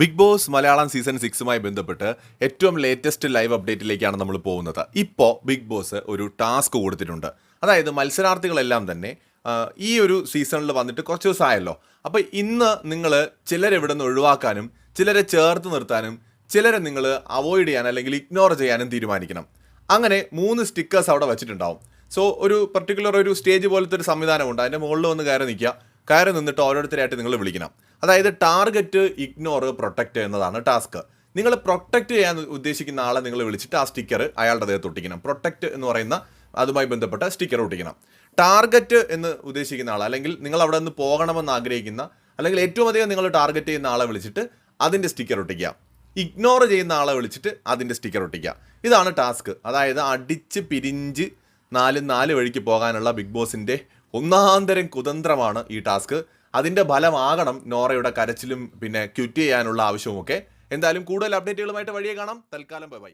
Big boss Malayalam season സിക്സുമായി ബന്ധപ്പെട്ട് ഏറ്റവും ലേറ്റസ്റ്റ് ലൈവ് അപ്ഡേറ്റിലേക്കാണ് നമ്മൾ പോകുന്നത്. ഇപ്പോൾ ബിഗ് ബോസ് ഒരു ടാസ്ക് കൊടുത്തിട്ടുണ്ട്. അതായത് മത്സരാർത്ഥികളെല്ലാം തന്നെ ഈ ഒരു സീസണിൽ വന്നിട്ട് കുറച്ച് ദിവസമായല്ലോ. അപ്പോൾ ഇന്ന് നിങ്ങൾ ചിലരെ ഇവിടെ നിന്ന് ഒഴിവാക്കാനും ചിലരെ ചേർത്ത് നിർത്താനും ചിലരെ നിങ്ങൾ അവോയ്ഡ് ചെയ്യാൻ അല്ലെങ്കിൽ ഇഗ്നോർ ചെയ്യാനും തീരുമാനിക്കണം. അങ്ങനെ മൂന്ന് സ്റ്റിക്കേഴ്സ് അവിടെ വെച്ചിട്ടുണ്ടാവും. സോ ഒരു പർട്ടിക്കുലർ ഒരു സ്റ്റേജ് പോലത്തെ ഒരു സംവിധാനമുണ്ട്. അതിന്റെ മുകളിൽ വന്ന് കയറി നിൽക്കുക. കയറി നിന്നിട്ട് ഓരോരുത്തരായിട്ട് നിങ്ങൾ വിളിക്കണം. അതായത് ടാർഗറ്റ് ഇഗ്നോർ പ്രൊട്ടക്റ്റ് എന്നതാണ് ടാസ്ക്. നിങ്ങൾ പ്രൊട്ടക്റ്റ് ചെയ്യാൻ ഉദ്ദേശിക്കുന്ന ആളെ നിങ്ങൾ വിളിച്ചിട്ട് ആ സ്റ്റിക്കർ അയാളുടെ ദേഹത്ത് ഒട്ടിക്കണം. പ്രൊട്ടക്റ്റ് എന്ന് പറയുന്ന അതുമായി ബന്ധപ്പെട്ട സ്റ്റിക്കർ ഒട്ടിക്കണം. ടാർഗറ്റ് എന്ന് ഉദ്ദേശിക്കുന്ന ആൾ അല്ലെങ്കിൽ നിങ്ങൾ അവിടെ നിന്ന് പോകണമെന്ന് ആഗ്രഹിക്കുന്ന അല്ലെങ്കിൽ ഏറ്റവും അധികം നിങ്ങൾ ടാർഗറ്റ് ചെയ്യുന്ന ആളെ വിളിച്ചിട്ട് അതിന്റെ സ്റ്റിക്കർ ഒട്ടിക്കുക. ഇഗ്നോർ ചെയ്യുന്ന ആളെ വിളിച്ചിട്ട് അതിന്റെ സ്റ്റിക്കർ ഒട്ടിക്കുക. ഇതാണ് ടാസ്ക്. അതായത് അടിച്ച് പിരിഞ്ച് നാല് നാല് വഴിക്ക് പോകാനുള്ള ബിഗ് ബോസിന്റെ ഒന്നാന്തരം കുതന്ത്രമാണ് ഈ ടാസ്ക്. അതിന്റെ ഫലമാകണം നോറയുടെ കരച്ചിലും പിന്നെ ക്വിറ്റ് ചെയ്യാനുള്ള ആവശ്യവുമൊക്കെ. എന്തായാലും കൂടുതൽ അപ്ഡേറ്റുകളുമായിട്ട് വഴിയെ കാണാം. തൽക്കാലം ബൈ ബൈ.